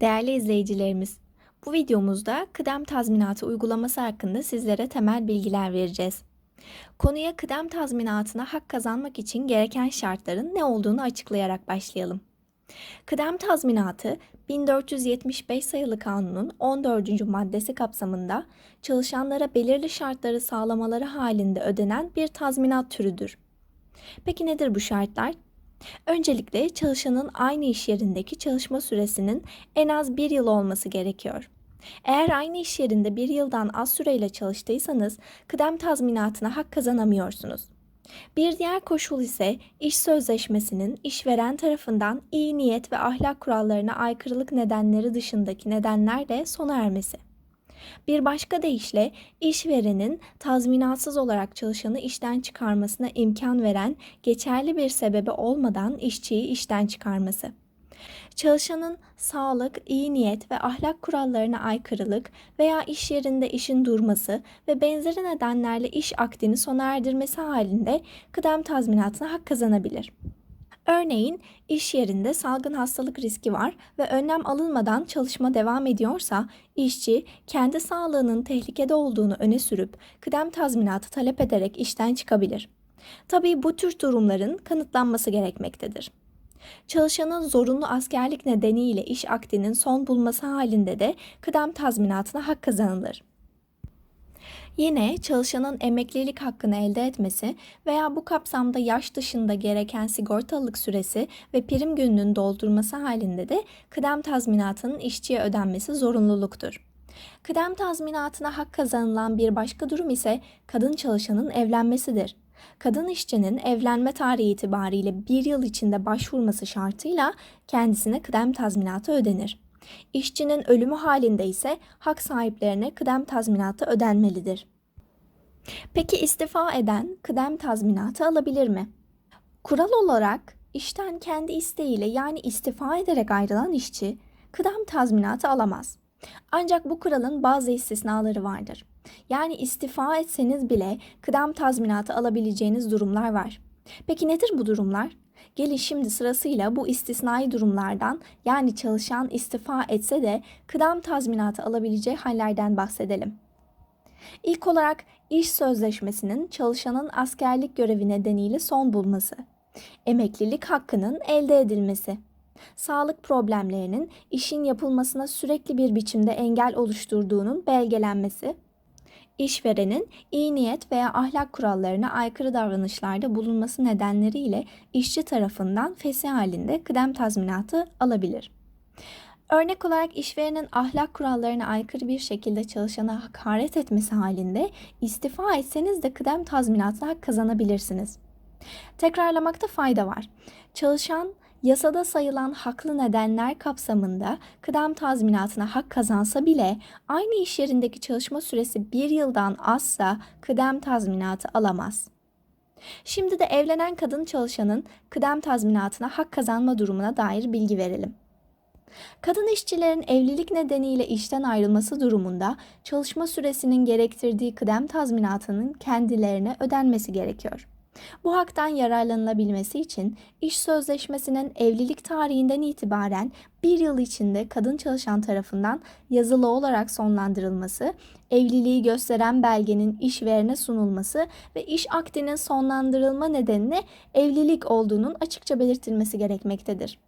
Değerli izleyicilerimiz, bu videomuzda kıdem tazminatı uygulaması hakkında sizlere temel bilgiler vereceğiz. Konuya kıdem tazminatına hak kazanmak için gereken şartların ne olduğunu açıklayarak başlayalım. Kıdem tazminatı 1475 sayılı kanunun 14. maddesi kapsamında çalışanlara belirli şartları sağlamaları halinde ödenen bir tazminat türüdür. Peki nedir bu şartlar? Öncelikle çalışanın aynı iş yerindeki çalışma süresinin en az bir yıl olması gerekiyor. Eğer aynı iş yerinde bir yıldan az süreyle çalıştıysanız kıdem tazminatına hak kazanamıyorsunuz. Bir diğer koşul ise iş sözleşmesinin işveren tarafından iyi niyet ve ahlak kurallarına aykırılık nedenleri dışındaki nedenlerle sona ermesi. Bir başka deyişle işverenin tazminatsız olarak çalışanı işten çıkarmasına imkan veren geçerli bir sebebi olmadan işçiyi işten çıkarması. Çalışanın sağlık, iyi niyet ve ahlak kurallarına aykırılık veya iş yerinde işin durması ve benzeri nedenlerle iş akdini sona erdirmesi halinde kıdem tazminatına hak kazanabilir. Örneğin iş yerinde salgın hastalık riski var ve önlem alınmadan çalışma devam ediyorsa işçi kendi sağlığının tehlikede olduğunu öne sürüp kıdem tazminatı talep ederek işten çıkabilir. Tabii bu tür durumların kanıtlanması gerekmektedir. Çalışanın zorunlu askerlik nedeniyle iş akdinin son bulması halinde de kıdem tazminatına hak kazanılır. Yine çalışanın emeklilik hakkını elde etmesi veya bu kapsamda yaş dışında gereken sigortalılık süresi ve prim gününün doldurması halinde de kıdem tazminatının işçiye ödenmesi zorunluluktur. Kıdem tazminatına hak kazanılan bir başka durum ise kadın çalışanın evlenmesidir. Kadın işçinin evlenme tarihi itibariyle bir yıl içinde başvurması şartıyla kendisine kıdem tazminatı ödenir. İşçinin ölümü halinde ise hak sahiplerine kıdem tazminatı ödenmelidir. Peki istifa eden kıdem tazminatı alabilir mi? Kural olarak işten kendi isteğiyle yani istifa ederek ayrılan işçi kıdem tazminatı alamaz. Ancak bu kuralın bazı istisnaları vardır. Yani istifa etseniz bile kıdem tazminatı alabileceğiniz durumlar var. Peki nedir bu durumlar? Gelin şimdi sırasıyla bu istisnai durumlardan yani çalışan istifa etse de kıdem tazminatı alabileceği hallerden bahsedelim. İlk olarak iş sözleşmesinin çalışanın askerlik görevi nedeniyle son bulması, emeklilik hakkının elde edilmesi, sağlık problemlerinin işin yapılmasına sürekli bir biçimde engel oluşturduğunun belgelenmesi, işverenin iyi niyet veya ahlak kurallarına aykırı davranışlarda bulunması nedenleriyle işçi tarafından fesih halinde kıdem tazminatı alabilir. Örnek olarak işverenin ahlak kurallarına aykırı bir şekilde çalışana hakaret etmesi halinde istifa etseniz de kıdem tazminatına hak kazanabilirsiniz. Tekrarlamakta fayda var. Çalışan yasada sayılan haklı nedenler kapsamında kıdem tazminatına hak kazansa bile aynı iş yerindeki çalışma süresi bir yıldan azsa kıdem tazminatı alamaz. Şimdi de evlenen kadın çalışanın kıdem tazminatına hak kazanma durumuna dair bilgi verelim. Kadın işçilerin evlilik nedeniyle işten ayrılması durumunda çalışma süresinin gerektirdiği kıdem tazminatının kendilerine ödenmesi gerekiyor. Bu haktan yararlanılabilmesi için iş sözleşmesinin evlilik tarihinden itibaren bir yıl içinde kadın çalışan tarafından yazılı olarak sonlandırılması, evliliği gösteren belgenin işverene sunulması ve iş akdinin sonlandırılma nedenine evlilik olduğunun açıkça belirtilmesi gerekmektedir.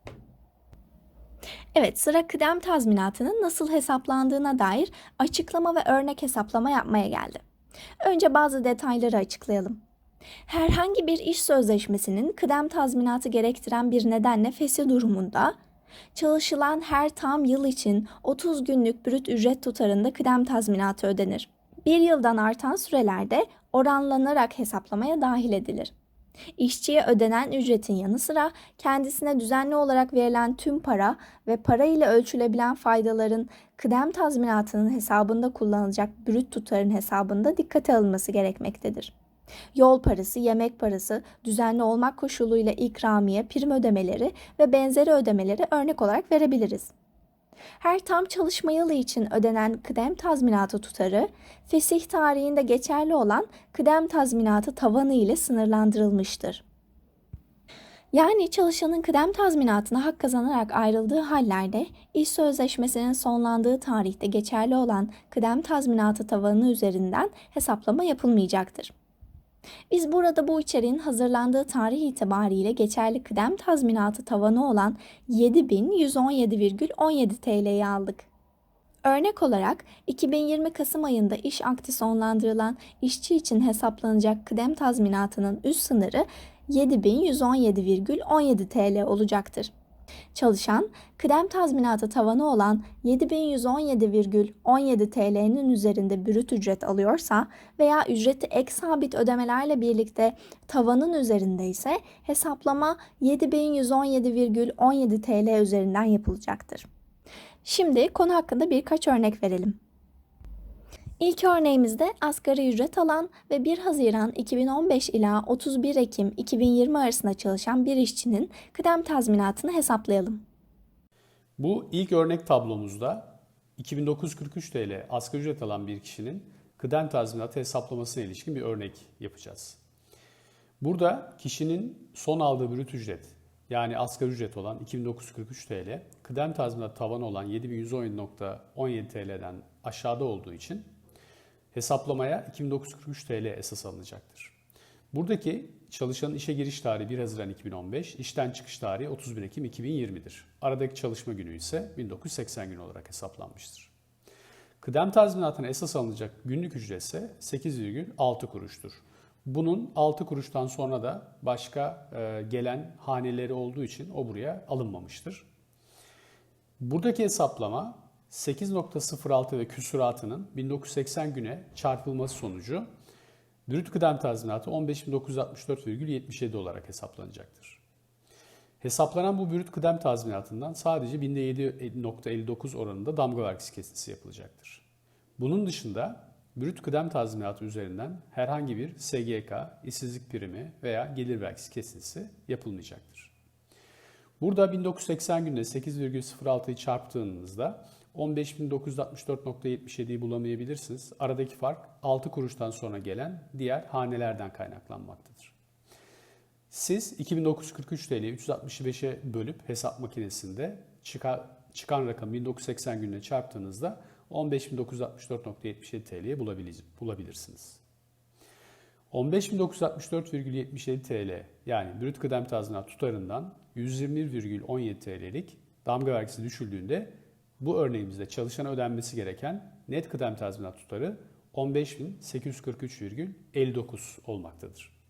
Evet, sıra kıdem tazminatının nasıl hesaplandığına dair açıklama ve örnek hesaplama yapmaya geldi. Önce bazı detayları açıklayalım. Herhangi bir iş sözleşmesinin kıdem tazminatı gerektiren bir nedenle fesih durumunda çalışılan her tam yıl için 30 günlük brüt ücret tutarında kıdem tazminatı ödenir. Bir yıldan artan sürelerde oranlanarak hesaplamaya dahil edilir. İşçiye ödenen ücretin yanı sıra kendisine düzenli olarak verilen tüm para ve para ile ölçülebilen faydaların kıdem tazminatının hesabında kullanılacak brüt tutarın hesabında dikkate alınması gerekmektedir. Yol parası, yemek parası, düzenli olmak koşuluyla ikramiye, prim ödemeleri ve benzeri ödemeleri örnek olarak verebiliriz. Her tam çalışma yılı için ödenen kıdem tazminatı tutarı, fesih tarihinde geçerli olan kıdem tazminatı tavanı ile sınırlandırılmıştır. Yani çalışanın kıdem tazminatına hak kazanarak ayrıldığı hallerde iş sözleşmesinin sonlandığı tarihte geçerli olan kıdem tazminatı tavanı üzerinden hesaplama yapılmayacaktır. Biz burada bu içeriğin hazırlandığı tarih itibariyle geçerli kıdem tazminatı tavanı olan 7117,17 TL'yi aldık. Örnek olarak 2020 Kasım ayında iş akti sonlandırılan işçi için hesaplanacak kıdem tazminatının üst sınırı 7117,17 TL olacaktır. Çalışan, kıdem tazminatı tavanı olan 7117,17 TL'nin üzerinde brüt ücret alıyorsa veya ücreti ek sabit ödemelerle birlikte tavanın üzerinde ise hesaplama 7117,17 TL üzerinden yapılacaktır. Şimdi konu hakkında birkaç örnek verelim. İlk örneğimizde asgari ücret alan ve 1 Haziran 2015 ila 31 Ekim 2020 arasında çalışan bir işçinin kıdem tazminatını hesaplayalım. Bu ilk örnek tablomuzda 2943 TL asgari ücret alan bir kişinin kıdem tazminatı hesaplamasına ilişkin bir örnek yapacağız. Burada kişinin son aldığı brüt ücret yani asgari ücret olan 2943 TL, kıdem tazminat tavanı olan 7117.17 TL'den aşağıda olduğu için hesaplamaya 2943 TL esas alınacaktır. Buradaki çalışanın işe giriş tarihi 1 Haziran 2015, işten çıkış tarihi 31 Ekim 2020'dir. Aradaki çalışma günü ise 1980 gün olarak hesaplanmıştır. Kıdem tazminatına esas alınacak günlük ücret ise 8,6 kuruştur. Bunun 6 kuruştan sonra da başka e, gelen haneleri olduğu için o buraya alınmamıştır. Buradaki hesaplama 8.06 ve küsuratının 1980 güne çarpılması sonucu brüt kıdem tazminatı 15.964,77 olarak hesaplanacaktır. Hesaplanan bu brüt kıdem tazminatından sadece binde 7.59 oranında damga vergisi kesintisi yapılacaktır. Bunun dışında brüt kıdem tazminatı üzerinden herhangi bir SGK, işsizlik primi veya gelir vergisi kesintisi yapılmayacaktır. Burada 1980 günde 8,06'yı çarptığınızda 15.964.77'yi bulamayabilirsiniz. Aradaki fark 6 kuruştan sonra gelen diğer hanelerden kaynaklanmaktadır. Siz 2943 TL'yi 365'e bölüp hesap makinesinde çıkan rakam 1980 gününe çarptığınızda 15.964.77 TL'ye bulabilirsiniz. 15.964,77 TL yani brüt kıdem tazminat tutarından 121,17 TL'lik damga vergisi düşüldüğünde bu örneğimizde çalışana ödenmesi gereken net kıdem tazminat tutarı 15.843,59 olmaktadır.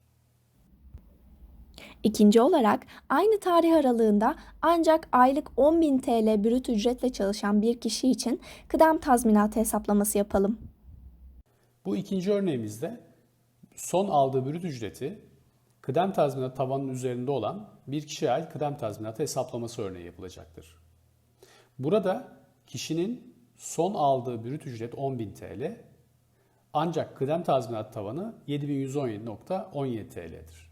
İkinci olarak aynı tarih aralığında ancak aylık 10.000 TL brüt ücretle çalışan bir kişi için kıdem tazminatı hesaplaması yapalım. Bu ikinci örneğimizde son aldığı brüt ücreti kıdem tazminat tavanının üzerinde olan bir kişiye ait kıdem tazminatı hesaplaması örneği yapılacaktır. Burada kişinin son aldığı brüt ücret 10.000 TL ancak kıdem tazminat tavanı 7117.17 TL'dir.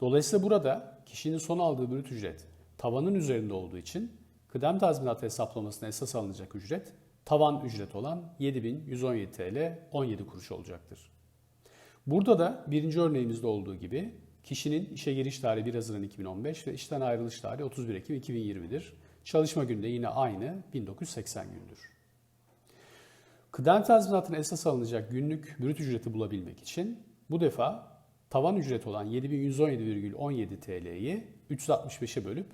Dolayısıyla burada kişinin son aldığı brüt ücret tavanın üzerinde olduğu için kıdem tazminatı hesaplamasına esas alınacak ücret tavan ücret olan 7117 TL 17 kuruş olacaktır. Burada da birinci örneğimizde olduğu gibi kişinin işe giriş tarihi 1 Haziran 2015 ve işten ayrılış tarihi 31 Ekim 2020'dir. Çalışma günü de yine aynı 1980 gündür. Kıdem tazminatına esas alınacak günlük brüt ücreti bulabilmek için bu defa tavan ücret olan 7117,17 TL'yi 365'e bölüp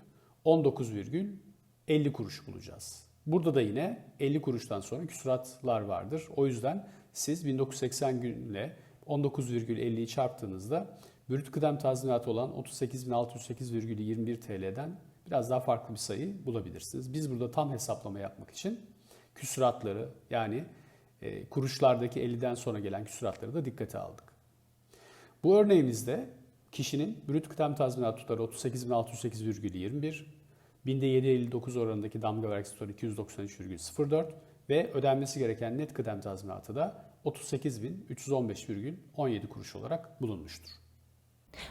19,50 kuruş bulacağız. Burada da yine 50 kuruştan sonra küsuratlar vardır. O yüzden siz 1980 günle 19,50'yi çarptığınızda brüt kıdem tazminatı olan 38.608,21 TL'den biraz daha farklı bir sayı bulabilirsiniz. Biz burada tam hesaplama yapmak için küsuratları yani e, kuruşlardaki 50'den sonra gelen küsuratları da dikkate aldık. Bu örneğimizde kişinin brüt kıdem tazminat tutarı 38.608,21, binde 7.59 oranındaki damga vergisi tutarı 293,04 ve ödenmesi gereken net kıdem tazminatı da 38.315,17 kuruş olarak bulunmuştur.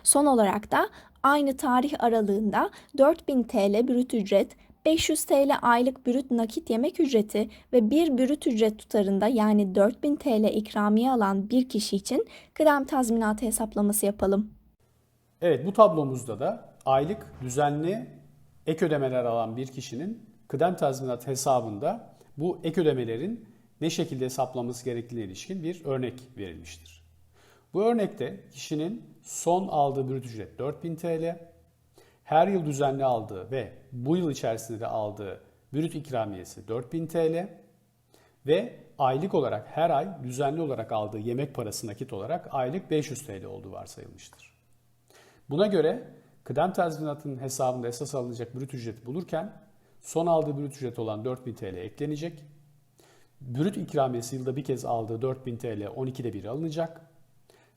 Son olarak da aynı tarih aralığında 4000 TL brüt ücret, 500 TL aylık brüt nakit yemek ücreti ve bir brüt ücret tutarında yani 4000 TL ikramiye alan bir kişi için kıdem tazminatı hesaplaması yapalım. Evet bu tablomuzda da aylık düzenli ek ödemeler alan bir kişinin kıdem tazminat hesabında bu ek ödemelerin ne şekilde hesaplanması gerektiğine ilişkin bir örnek verilmiştir. Bu örnekte kişinin son aldığı brüt ücret 4000 TL, her yıl düzenli aldığı ve bu yıl içerisinde de aldığı brüt ikramiyesi 4000 TL ve aylık olarak her ay düzenli olarak aldığı yemek parası nakit olarak aylık 500 TL olduğu varsayılmıştır. Buna göre kıdem tazminatının hesabında esas alınacak brüt ücreti bulurken son aldığı brüt ücret olan 4000 TL eklenecek. Brüt ikramiyesi yılda bir kez aldığı 4000 TL 12'de bir alınacak.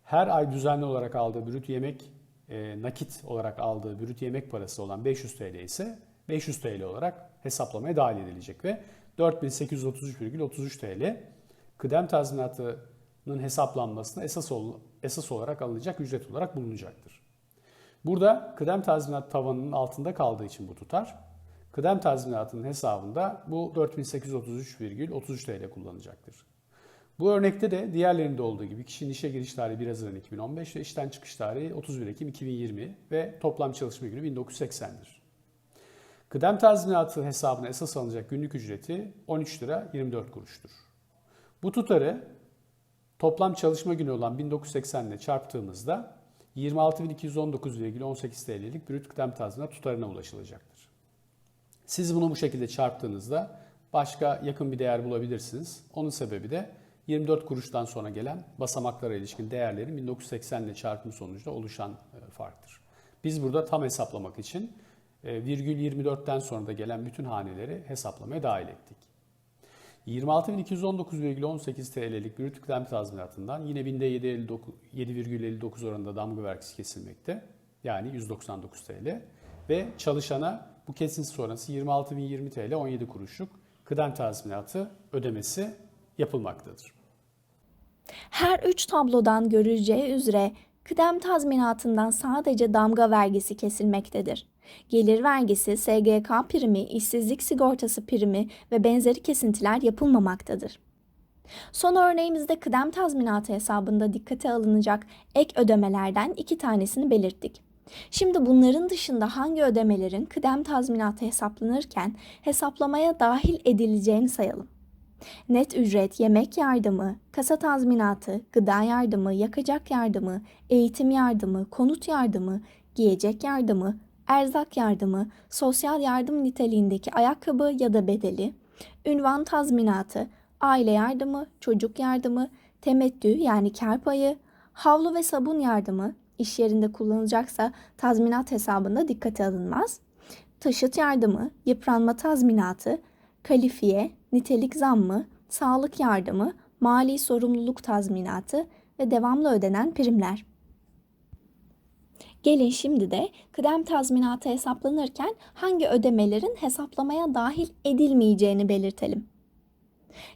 Her ay düzenli olarak aldığı brüt yemek e, nakit olarak aldığı brüt yemek parası olan 500 TL ise 500 TL olarak hesaplamaya dahil edilecek ve 4833,33 TL kıdem tazminatının hesaplanmasına esas, ol, esas olarak alınacak ücret olarak bulunacaktır. Burada kıdem tazminat tavanının altında kaldığı için bu tutar. Kıdem tazminatının hesabında bu 4833,33 TL kullanacaktır. Bu örnekte de diğerlerinde olduğu gibi kişinin işe giriş tarihi 1 Haziran 2015 ve işten çıkış tarihi 31 Ekim 2020 ve toplam çalışma günü 1980'dir. Kıdem tazminatı hesabına esas alınacak günlük ücreti 13 lira 24 kuruştur. Bu tutarı toplam çalışma günü olan 1980 ile çarptığımızda 26.219,18 TL'lik brüt kıdem tazminat tutarına ulaşılacaktır. Siz bunu bu şekilde çarptığınızda başka yakın bir değer bulabilirsiniz. Onun sebebi de 24 kuruştan sonra gelen basamaklara ilişkin değerlerin 1980 ile çarpım sonucunda oluşan e, farktır. Biz burada tam hesaplamak için e, virgül 24'ten sonra da gelen bütün haneleri hesaplamaya dahil ettik. 26.219,18 TL'lik brüt kıdem tazminatından yine binde 7,59 oranında damga vergisi kesilmekte. Yani 199 TL. Ve çalışana bu kesinti sonrası 26.020 TL 17 kuruşluk kıdem tazminatı ödemesi yapılmaktadır. Her üç tablodan görüleceği üzere kıdem tazminatından sadece damga vergisi kesilmektedir. Gelir vergisi, SGK primi, işsizlik sigortası primi ve benzeri kesintiler yapılmamaktadır. Son örneğimizde kıdem tazminatı hesabında dikkate alınacak ek ödemelerden iki tanesini belirttik. Şimdi bunların dışında hangi ödemelerin kıdem tazminatı hesaplanırken hesaplamaya dahil edileceğini sayalım. Net ücret, yemek yardımı, kasa tazminatı, gıda yardımı, yakacak yardımı, eğitim yardımı, konut yardımı, giyecek yardımı, erzak yardımı, sosyal yardım niteliğindeki ayakkabı ya da bedeli, ünvan tazminatı, aile yardımı, çocuk yardımı, temettü yani kar payı, havlu ve sabun yardımı, iş yerinde kullanılacaksa tazminat hesabında dikkate alınmaz, taşıt yardımı, yıpranma tazminatı, kalifiye, nitelik zammı, sağlık yardımı, mali sorumluluk tazminatı ve devamlı ödenen primler. Gelin şimdi de kıdem tazminatı hesaplanırken hangi ödemelerin hesaplamaya dahil edilmeyeceğini belirtelim.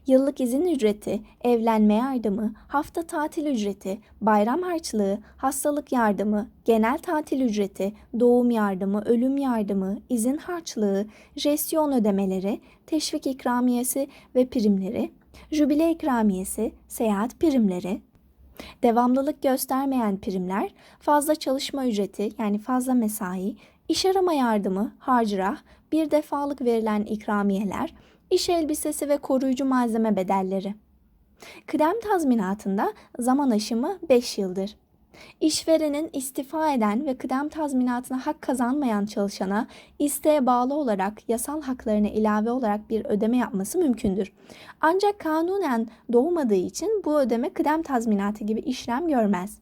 Yıllık izin ücreti, evlenme yardımı, hafta tatil ücreti, bayram harçlığı, hastalık yardımı, genel tatil ücreti, doğum yardımı, ölüm yardımı, izin harçlığı, jesyon ödemeleri, teşvik ikramiyesi ve primleri, jübile ikramiyesi, seyahat primleri, devamlılık göstermeyen primler, fazla çalışma ücreti yani fazla mesai, iş arama yardımı, harcırah, bir defalık verilen ikramiyeler, iş elbisesi ve koruyucu malzeme bedelleri. Kıdem tazminatında zaman aşımı 5 yıldır. İşverenin istifa eden ve kıdem tazminatına hak kazanmayan çalışana isteğe bağlı olarak yasal haklarına ilave olarak bir ödeme yapması mümkündür. Ancak kanunen doğmadığı için bu ödeme kıdem tazminatı gibi işlem görmez.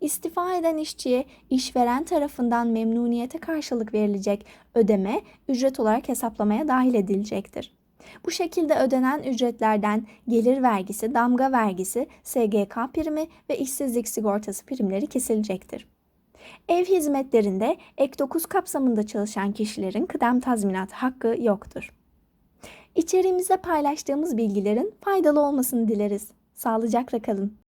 İstifa eden işçiye işveren tarafından memnuniyete karşılık verilecek ödeme ücret olarak hesaplamaya dahil edilecektir. Bu şekilde ödenen ücretlerden gelir vergisi, damga vergisi, SGK primi ve işsizlik sigortası primleri kesilecektir. Ev hizmetlerinde ek 9 kapsamında çalışan kişilerin kıdem tazminatı hakkı yoktur. İçeriğimizde paylaştığımız bilgilerin faydalı olmasını dileriz. Sağlıcakla kalın.